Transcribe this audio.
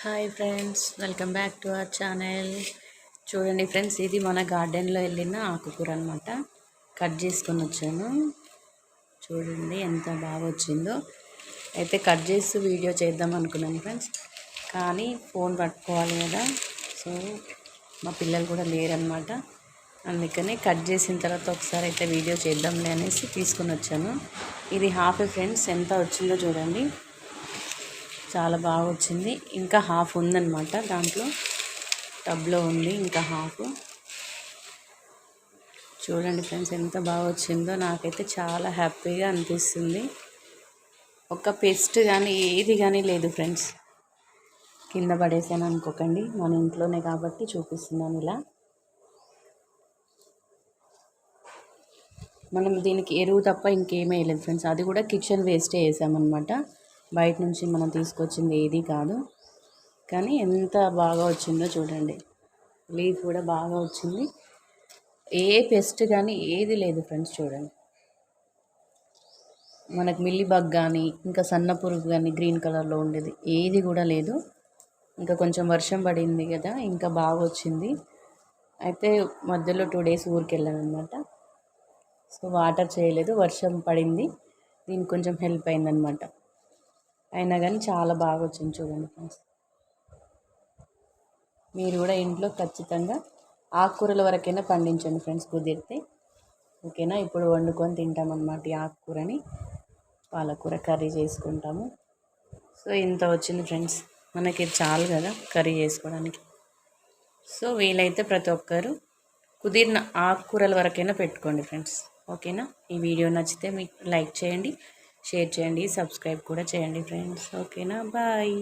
Hi friends welcome back to our channel. చూడండి friends ఇది మన గార్డెన్లో వెళ్ళిన ఆకుకూర అనమాట కట్ చేసుకొని వచ్చాను. చూడండి ఎంత బాగా వచ్చిందో. అయితే కట్ చేస్తూ వీడియో చేద్దాం అనుకున్నాను ఫ్రెండ్స్ కానీ ఫోన్ పట్టుకోవాలి కదా. సో మా పిల్లలు కూడా లేరనమాట అందుకని కట్ చేసిన తర్వాత ఒకసారి అయితే వీడియో చేద్దాంలే అనేసి తీసుకొని వచ్చాను. ఇది హాఫ్ ఫ్రెండ్స్ ఎంత వచ్చిందో చూడండి. చాలా బాగా వచ్చింది ఇంకా హాఫ్ ఉందన్నమాట దాంట్లో. టబ్లో ఉంది ఇంకా హాఫ్. చూడండి ఫ్రెండ్స్ ఎంత బాగా వచ్చిందో నాకైతే చాలా హ్యాపీగా అనిపిస్తుంది. ఒక పెస్ట్ కానీ ఏది కానీ లేదు ఫ్రెండ్స్. కింద పడేసాను అనుకోకండి. మన ఇంట్లోనే కాబట్టి చూపిస్తున్నాను ఇలా. మనం దీనికి ఎరువు తప్ప ఇంకేమీ వేయలేదు ఫ్రెండ్స్. అది కూడా కిచెన్ వేస్టే వేసామన్నమాట. బయట నుంచి మనం తీసుకొచ్చింది ఏది కాదు. కానీ ఎంత బాగా వచ్చిందో చూడండి. లీఫ్ కూడా బాగా వచ్చింది. ఏ పెస్ట్ కానీ ఏది లేదు ఫ్రెండ్స్ చూడండి. మనకు మిల్లి బగ్ కానీ ఇంకా సన్న పురుగు కానీ గ్రీన్ కలర్లో ఉండేది. ఏది కూడా లేదు. ఇంకా కొంచెం వర్షం పడింది కదా ఇంకా బాగా వచ్చింది. అయితే మధ్యలో టూ డేస్ ఊరికి వెళ్ళాను అనమాట సో వాటర్ చేయలేదు వర్షం పడింది. దీనికి కొంచెం హెల్ప్ అయిందనమాట అయినా కానీ చాలా బాగా వచ్చింది చూడండి ఫ్రెండ్స్. మీరు కూడా ఇంట్లో ఖచ్చితంగా ఆకుకూరల వరకైనా పండించండి ఫ్రెండ్స్ కుదిరితే. ఓకేనా? ఇప్పుడు వండుకొని తింటామన్నమాట ఈ ఆకుకూరని. పాలకూర కర్రీ చేసుకుంటాము. సో ఇంత వచ్చింది ఫ్రెండ్స్. మనకి చాలు కదా కర్రీ చేసుకోవడానికి. సో వీలైతే ప్రతి ఒక్కరు కుదిరిన ఆకుకూరల వరకైనా పెట్టుకోండి ఫ్రెండ్స్. ఓకేనా? ఈ వీడియో నచ్చితే మీకు లైక్ చేయండి. షేర్ చేయండి సబ్స్క్రైబ్ కూడా చేయండి ఫ్రెండ్స్. ఓకేనా? బాయ్.